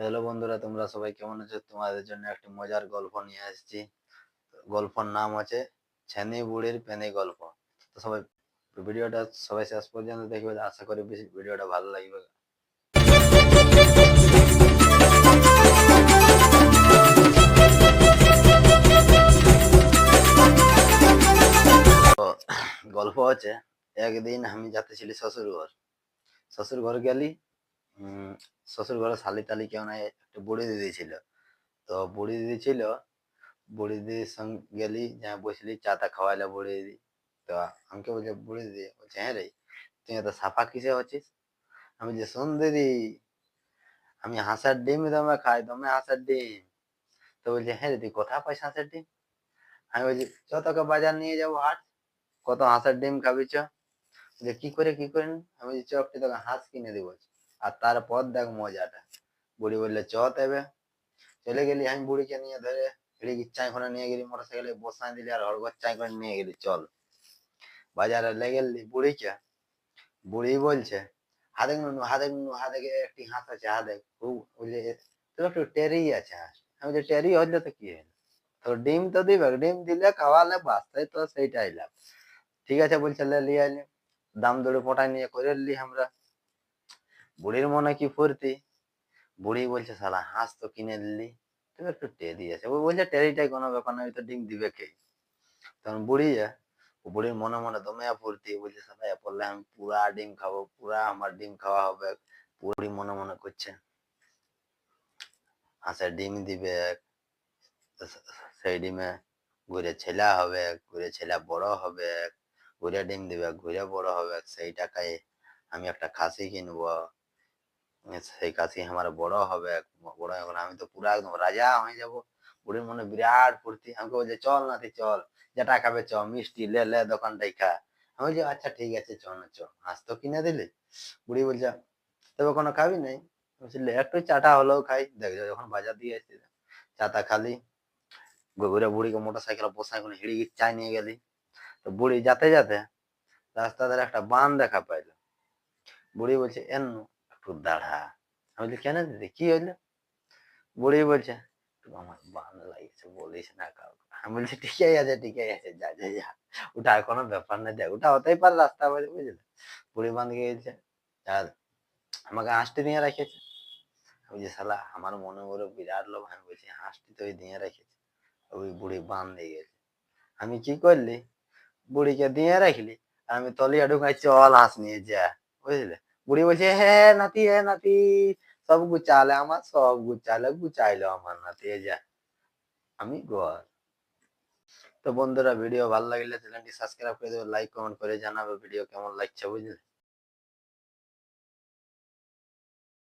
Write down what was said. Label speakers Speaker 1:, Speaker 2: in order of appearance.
Speaker 1: Hello বন্ধুরা, তোমরা সবাই কেমন আছো? তোমাদের জন্য একটা মজার গল্প নিয়ে আসছি। গল্পর নাম আছে ছেনি বুড়ির পেনি গল্প। তো সবাই ভিডিওটা সবাই শেষ পর্যন্ত দেখবে। আশা করি বেশি ভিডিওটা ভালো লাগবে। গল্প হচ্ছে, একদিন আমি যাতেছিলি শ্বশুর ঘর শ্বশুর ঘর গেলি শ্বশুর ঘরে শালি টালি কেউ নাই, একটা বুড়ি দিদি ছিল। তো বুড়ি দিদি ছিল, বুড়ি দিদির সঙ্গে গেলি, যা বসলি, চা তা খাওয়াইলে বুড়ি দিদি। তো আমাকে বলছে, বুড়ি দিদি, বলছে হ্যাঁ রে, তুই এত সাফা কিসে হচ্ছিস? আমি যে শোন দিদি, আমি হাঁসার ডিম দমে খাই, দমে হাঁসার ডিম। তো বলছে হ্যাঁ দিদি কোথায় পাইস হাঁসের ডিম? আমি বলছি, চ তোকে বাজার নিয়ে যাব, হাট। কত হাঁসের ডিম খাবি চ। যে কি করে কি করে? আমি বলছি, চ তোকে হাঁস কিনে দিব আর তারপর দেখ মজাটা। বুড়ি বললে, চ তবে। চলে গেলি, আমি বুড়িকে নিয়ে ধরে এদিকে চাই করে নিয়ে গেলি মোটর সাইকেলে বসাই দিলি আর হড়গর চাই করে নিয়ে গেলি, চল। বাজারে লেগে গেলি বুড়িকে। বুড়ি বলছে হাতে নুনু হাতে নুনু হাতে একটি হাঁস আছে হাতে খুব বলছে তো একটু টেরি আছে হাঁস। আমি যে টেরি হইলে তো কি হলো তো ডিম তো দিবে, ডিম দিলে খাওয়ালে বাস তাই তো সেইটাই লাভ। ঠিক আছে, বলছে, লে লিয়ে আইলি দাম দৌড়ে পটাই নিয়ে করে লি আমরা। বুড়ির মনে কি ফুর্তি? বুড়ি বলছে, শালা, হাঁস তো কিনে দিলি। তুমি একটু টেরি আছে। ও বলছে, টেরিটাই কোনো ব্যাপার না তো ডিম দিবে কে? তখন বুড়ি বুড়ির মনে মনে দমে ফুর্তি বলছে এ পড়লে আমি পুরা ডিম খাব, পুরা আমার ডিম খাওয়া হবে। বুড়ি মনে মনে করছে, হাঁসের ডিম দিবে সেই ডিমে ঘুরে ছেলা হবে ঘুরে ছেলা বড় হবে ঘুরে ডিম দিবে ঘুরে বড় হবে সেই টাকায় আমি একটা খাসি কিনবো। সেই কাশি আমার বড় হবে বড় হবে আমি তো পুরা একদম রাজা হয়ে যাব। বুড়ির মনে বিরাট ফুর্তি। আমাকে বলছে চল নাতি চল। যেটা খাবে চ মিষ্টি লে লে দোকানটাই খা আমি বলছি আচ্ছা ঠিক আছে চ না চ হাঁস তো কিনে দিলি। বুড়ি বলছে তবে কোনো খাবি নাই? আমি বলছি, "লে, একটু চাটা হলেও খাই। দেখ যখন বাজার দিয়ে এসেছি চাটা খালি। ঘুরে বুড়িকে মোটর সাইকেল বসাই কোনো হিড়ি চাই নিয়ে গেলি। তো বুড়ি যাতে যাতে রাস্তা ধারে একটা বান দেখা পাইলো। বুড়ি বলছে এন একটু দাঁড়া। আমি বলছি, কেন দিদি? কি হইল? বুড়ি বলছে আমার বান লাগিয়েছে, বলিস না কাউকে। আমি বলছি, ঠিকই আছে ঠিকই আছে, যা যা যা। ওটা আর কোনো ব্যাপার না, দেখ, ওটা হতেই পারে রাস্তা বলে বুঝলে? বুড়ি বান গিয়েছে আর আমাকে হাঁসটি দিয়ে রেখেছে। আমি যে শালা, আমার মনে করে বিরাট লোভ, আমি বলছি, হাঁসটি তো ওই দিয়ে রেখেছে। ওই বুড়ি বান দিয়ে গেছে। আমি কি করলি? বুড়িকে দিয়ে রাখলি আর আমি তলিয়া ঢুকাই, চল হাঁস নিয়ে যা। বুঝলে? বুড়ি বলছে হ্যাঁ নাতি হ্যাঁ নাতি, সব গুচালে আমার, সব গুচালে গুচাইলো আমার নাতি যা, আমি গোয়ার তো বন্ধুরা, ভিডিও ভালো লাগলে চ্যানেলটি সাবস্ক্রাইব করে দেবে, লাইক, কমেন্ট করে জানাবে, ভিডিও কেমন লাগছে বুঝলে?